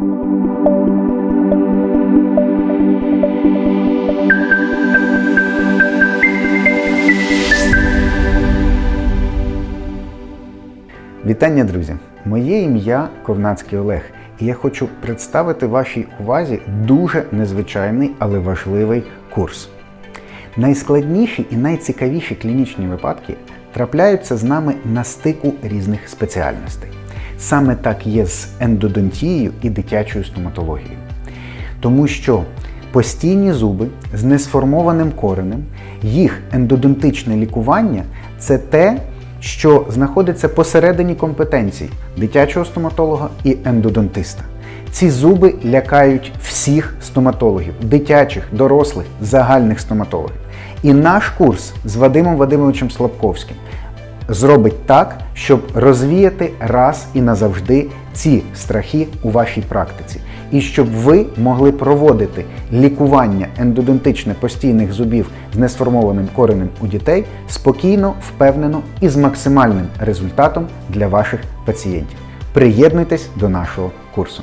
Вітання, друзі! Моє ім'я Ковнацький Олег, і я хочу представити вашій увазі дуже незвичайний, але важливий курс. Найскладніші і найцікавіші клінічні випадки трапляються з нами на стику різних спеціальностей. Саме так є з ендодонтією і дитячою стоматологією. Тому що постійні зуби з несформованим коренем, їх ендодонтичне лікування це те, що знаходиться посередині компетенцій дитячого стоматолога і ендодонтиста. Ці зуби лякають всіх стоматологів, дитячих, дорослих, загальних стоматологів. І наш курс з Вадимом Вадимовичем Слабковським зробить так, щоб розвіяти раз і назавжди ці страхи у вашій практиці, і щоб ви могли проводити лікування ендодонтичне постійних зубів з несформованим коренем у дітей спокійно, впевнено і з максимальним результатом для ваших пацієнтів. Приєднуйтесь до нашого курсу.